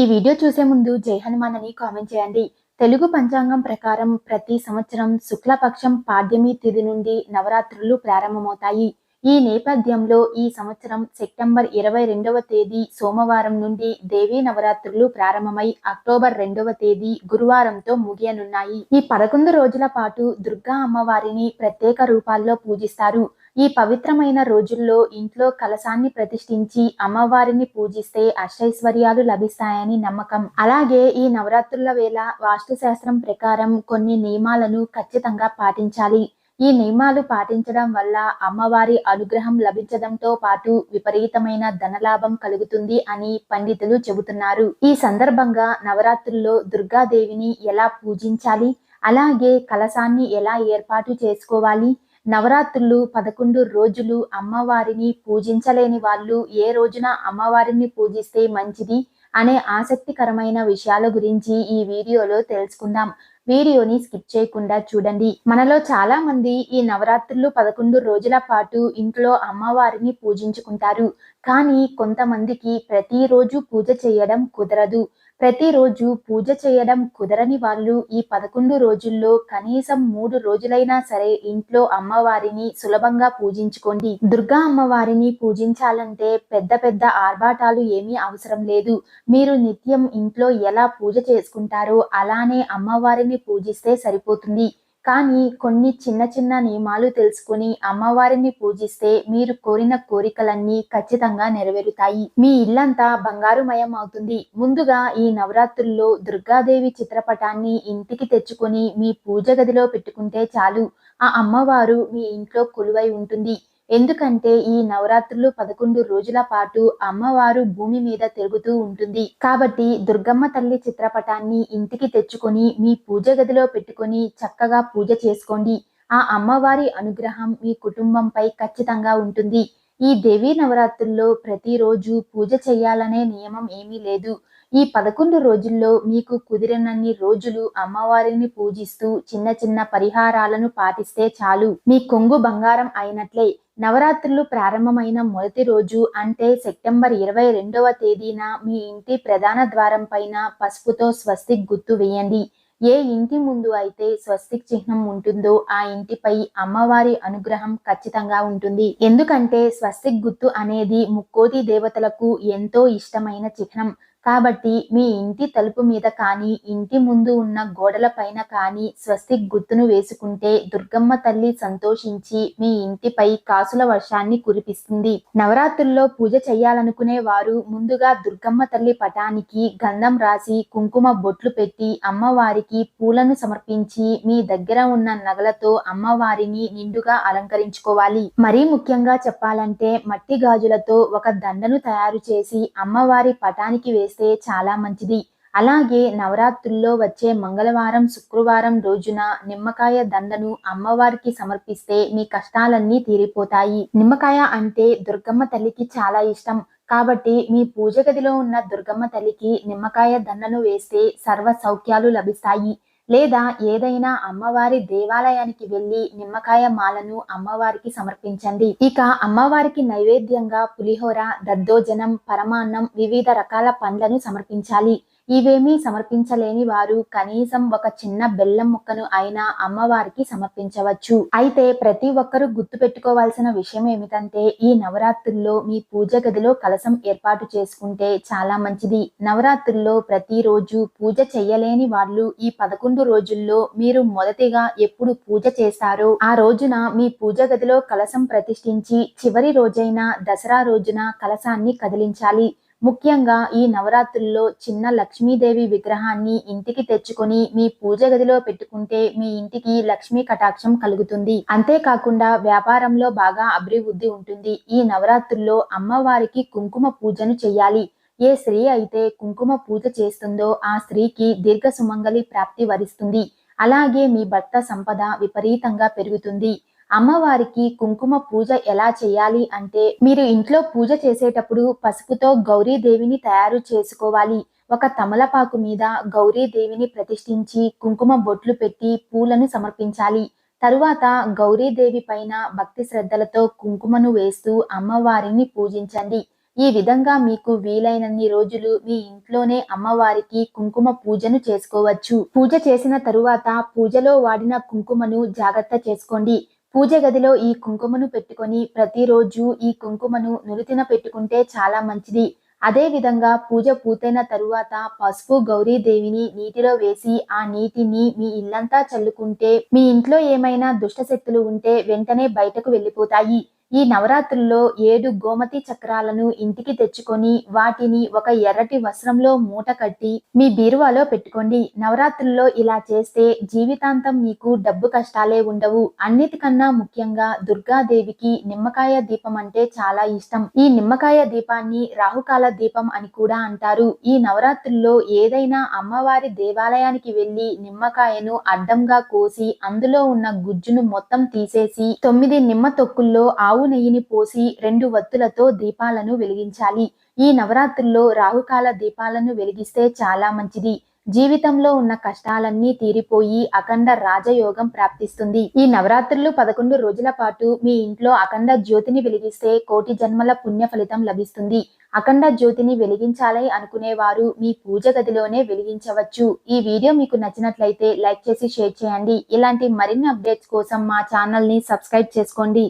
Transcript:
ఈ వీడియో చూసే ముందు జై హనుమాన్ అని కామెంట్ చేయండి. తెలుగు పంచాంగం ప్రకారం ప్రతి సంవత్సరం శుక్లపక్షం పాడ్యమి తిథి నుండి నవరాత్రులు ప్రారంభమవుతాయి. ఈ నేపథ్యంలో ఈ సంవత్సరం సెప్టెంబర్ ఇరవై రెండవ తేదీ సోమవారం నుండి దేవీ నవరాత్రులు ప్రారంభమై అక్టోబర్ రెండవ తేదీ గురువారంతో ముగియనున్నాయి. ఈ పదకొండు రోజుల పాటు దుర్గా అమ్మవారిని ప్రత్యేక రూపాల్లో పూజిస్తారు. ఈ పవిత్రమైన రోజుల్లో ఇంట్లో కలశాన్ని ప్రతిష్ఠించి అమ్మవారిని పూజిస్తే అష్టైశ్వర్యాలు లభిస్తాయని నమ్మకం. అలాగే ఈ నవరాత్రుల వేళ వాస్తుశాస్త్రం ప్రకారం కొన్ని నియమాలను ఖచ్చితంగా పాటించాలి. ఈ నియమాలు పాటించడం వల్ల అమ్మవారి అనుగ్రహం లభించడంతో పాటు విపరీతమైన ధనలాభం కలుగుతుంది అని పండితులు చెబుతున్నారు. ఈ సందర్భంగా నవరాత్రుల్లో దుర్గాదేవిని ఎలా పూజించాలి? అలాగే కలశాన్ని ఎలా ఏర్పాటు చేసుకోవాలి? నవరాత్రులు పదకొండు రోజులు అమ్మవారిని పూజించలేని వాళ్ళు ఏ రోజున అమ్మవారిని పూజిస్తే మంచిది అనే ఆసక్తికరమైన విషయాల గురించి ఈ వీడియోలో తెలుసుకుందాం. వీడియోని స్కిప్ చేయకుండా చూడండి. మనలో చాలా మంది ఈ నవరాత్రులు పదకొండు రోజుల పాటు ఇంట్లో అమ్మవారిని పూజించుకుంటారు. కానీ కొంతమందికి ప్రతిరోజు పూజ చేయడం కుదరదు. ప్రతిరోజు పూజ చేయడం కుదరని వాళ్ళు ఈ పదకొండు రోజుల్లో కనీసం మూడు రోజులైనా సరే ఇంట్లో అమ్మవారిని సులభంగా పూజించుకోండి. దుర్గా అమ్మవారిని పూజించాలంటే పెద్ద పెద్ద ఆర్భాటాలు ఏమీ అవసరం లేదు. మీరు నిత్యం ఇంట్లో ఎలా పూజ చేసుకుంటారో అలానే అమ్మవారిని పూజిస్తే సరిపోతుంది. కానీ కొన్ని చిన్న చిన్న నియమాలు తెలుసుకుని అమ్మవారిని పూజిస్తే మీరు కోరిన కోరికలన్నీ ఖచ్చితంగా నెరవేరుతాయి. మీ ఇల్లంతా బంగారుమయం అవుతుంది. ముందుగా ఈ నవరాత్రుల్లో దుర్గాదేవి చిత్రపటాన్ని ఇంటికి తెచ్చుకొని మీ పూజ గదిలో పెట్టుకుంటే చాలు. ఆ అమ్మవారు మీ ఇంట్లో కొలువై ఉంటుంది. ఎందుకంటే ఈ నవరాత్రులు పదకొండు రోజుల పాటు అమ్మవారు భూమి మీద తిరుగుతూ ఉంటుంది. కాబట్టి దుర్గమ్మ తల్లి చిత్రపటాన్ని ఇంటికి తెచ్చుకొని మీ పూజ గదిలో పెట్టుకొని చక్కగా పూజ చేసుకోండి. ఆ అమ్మవారి అనుగ్రహం మీ కుటుంబంపై ఖచ్చితంగా ఉంటుంది. ఈ దేవీ నవరాత్రుల్లో ప్రతిరోజు పూజ చేయాలనే నియమం ఏమీ లేదు. ఈ పదకొండు రోజుల్లో మీకు కుదిరినన్ని రోజులు అమ్మవారిని పూజిస్తూ చిన్న చిన్న పరిహారాలను పాటిస్తే చాలు. మీ కొంగు బంగారం అయినట్లే నవరాత్రులు ప్రారంభమైన మొదటి రోజు అంటే సెప్టెంబర్ ఇరవై రెండవ తేదీన మీ ఇంటి ప్రధాన ద్వారం పైన పసుపుతో స్వస్తిక్ గుర్తు వేయండి. ఏ ఇంటి ముందు అయితే స్వస్తిక్ చిహ్నం ఉంటుందో ఆ ఇంటిపై అమ్మవారి అనుగ్రహం ఖచ్చితంగా ఉంటుంది. ఎందుకంటే స్వస్తిక్ గుర్తు అనేది ముక్కోటి దేవతలకు ఎంతో ఇష్టమైన చిహ్నం. కాబట్టి మీ ఇంటి తలుపు మీద కానీ ఇంటి ముందు ఉన్న గోడల పైన కానీ స్వస్తిక్ గుర్తును వేసుకుంటే దుర్గమ్మ తల్లి సంతోషించి మీ ఇంటిపై కాసుల వర్షాన్ని కురిపిస్తుంది. నవరాత్రుల్లో పూజ చేయాలనుకునే వారు ముందుగా దుర్గమ్మ తల్లి పటానికి గంధం రాసి కుంకుమ బొట్లు పెట్టి అమ్మవారికి పూలను సమర్పించి మీ దగ్గర ఉన్న నగలతో అమ్మవారిని నిండుగా అలంకరించుకోవాలి. మరీ ముఖ్యంగా చెప్పాలంటే మట్టి గాజులతో ఒక దండను తయారు చేసి అమ్మవారి పటానికి వేసి చేస్తే చాలా మంచిది. అలాగే నవరాత్రుల్లో వచ్చే మంగళవారం శుక్రవారం రోజున నిమ్మకాయ దండను అమ్మవారికి సమర్పిస్తే మీ కష్టాలన్నీ తీరిపోతాయి. నిమ్మకాయ అంటే దుర్గమ్మ తల్లికి చాలా ఇష్టం. కాబట్టి మీ పూజ గదిలో ఉన్న దుర్గమ్మ తల్లికి నిమ్మకాయ దండను వేస్తే సర్వ సౌఖ్యాలు లభిస్తాయి. లేదా ఏదైనా అమ్మవారి దేవాలయానికి వెళ్ళి నిమ్మకాయ మాలను అమ్మవారికి సమర్పించండి. ఇక అమ్మవారికి నైవేద్యంగా పులిహోర దద్దోజనం పరమాన్నం వివిధ రకాల పండ్లను సమర్పించాలి. ఇవేమీ సమర్పించలేని వారు కనీసం ఒక చిన్న బెల్లం ముక్కను అయినా అమ్మవారికి సమర్పించవచ్చు. అయితే ప్రతి ఒక్కరూ గుర్తు పెట్టుకోవాల్సిన విషయం ఏమిటంటే ఈ నవరాత్రుల్లో మీ పూజ గదిలో కలసం ఏర్పాటు చేసుకుంటే చాలా మంచిది. నవరాత్రుల్లో ప్రతిరోజు పూజ చేయలేని వాళ్ళు ఈ పదకొండు రోజుల్లో మీరు మొదటిగా ఎప్పుడు పూజ చేస్తారో ఆ రోజున మీ పూజ గదిలో కలసం ప్రతిష్ఠించి చివరి రోజైన దసరా రోజున కలసాన్ని కదిలించాలి. ముఖ్యంగా ఈ నవరాత్రుల్లో చిన్న లక్ష్మీదేవి విగ్రహాన్ని ఇంటికి తెచ్చుకొని మీ పూజ గదిలో పెట్టుకుంటే మీ ఇంటికి లక్ష్మీ కటాక్షం కలుగుతుంది. అంతేకాకుండా వ్యాపారంలో బాగా అభివృద్ధి ఉంటుంది. ఈ నవరాత్రుల్లో అమ్మవారికి కుంకుమ పూజను చేయాలి. ఏ స్త్రీ అయితే కుంకుమ పూజ చేస్తుందో ఆ స్త్రీకి దీర్ఘ సుమంగళి ప్రాప్తి వరిస్తుంది. అలాగే మీ భర్త సంపద విపరీతంగా పెరుగుతుంది. అమ్మవారికి కుంకుమ పూజ ఎలా చేయాలి అంటే మీరు ఇంట్లో పూజ చేసేటప్పుడు పసుపుతో గౌరీదేవిని తయారు చేసుకోవాలి. ఒక తమలపాకు మీద గౌరీదేవిని ప్రతిష్ఠించి కుంకుమ బొట్లు పెట్టి పూలను సమర్పించాలి. తరువాత గౌరీదేవి పైన భక్తి శ్రద్ధలతో కుంకుమను వేస్తూ అమ్మవారిని పూజించండి. ఈ విధంగా మీకు వీలైనన్ని రోజులు మీ ఇంట్లోనే అమ్మవారికి కుంకుమ పూజను చేసుకోవచ్చు. పూజ చేసిన తరువాత పూజలో వాడిన కుంకుమను జాగ్రత్త చేసుకోండి. పూజ గదిలో ఈ కుంకుమను పెట్టుకొని ప్రతిరోజు ఈ కుంకుమను నురితిన పెట్టుకుంటే చాలా మంచిది. అదే విధంగా పూజ పూర్తయిన తరువాత పసుపు గౌరీదేవిని నీటిలో వేసి ఆ నీటిని మీ ఇల్లంతా చల్లుకుంటే మీ ఇంట్లో ఏమైనా దుష్ట శక్తులు ఉంటే వెంటనే బయటకు వెళ్ళిపోతాయి. ఈ నవరాత్రుల్లో ఏడు గోమతి చక్రాలను ఇంటికి తెచ్చుకొని వాటిని ఒక ఎర్రటి వస్త్రంలో మూట కట్టి మీ బీరువాలో పెట్టుకోండి. నవరాత్రుల్లో ఇలా చేస్తే జీవితాంతం మీకు డబ్బు కష్టాలే ఉండవు. అన్నిటికన్నా ముఖ్యంగా దుర్గాదేవికి నిమ్మకాయ దీపం అంటే చాలా ఇష్టం. ఈ నిమ్మకాయ దీపాన్ని రాహుకాల దీపం అని కూడా అంటారు. ఈ నవరాత్రుల్లో ఏదైనా అమ్మవారి దేవాలయానికి వెళ్ళి నిమ్మకాయను అడ్డంగా కోసి అందులో ఉన్న గుజ్జును మొత్తం తీసేసి తొమ్మిది నిమ్మ తొక్కుల్లో ఆవు నెయ్యిని పోసి రెండు వత్తులతో దీపాలను వెలిగించాలి. ఈ నవరాత్రుల్లో రాహుకాల దీపాలను వెలిగిస్తే చాలా మంచిది. జీవితంలో ఉన్న కష్టాలన్నీ తీరిపోయి అఖండ రాజయోగం ప్రాప్తిస్తుంది. ఈ నవరాత్రులు పదకొండు రోజుల పాటు మీ ఇంట్లో అఖండ జ్యోతిని వెలిగిస్తే కోటి జన్మల పుణ్య ఫలితం లభిస్తుంది. అఖండ జ్యోతిని వెలిగించాలి అనుకునేవారు మీ పూజ గదిలోనే వెలిగించవచ్చు. ఈ వీడియో మీకు నచ్చినట్లయితే లైక్ చేసి షేర్ చేయండి. ఇలాంటి మరిన్ని అప్డేట్స్ కోసం మా ఛానల్ని సబ్స్క్రైబ్ చేసుకోండి.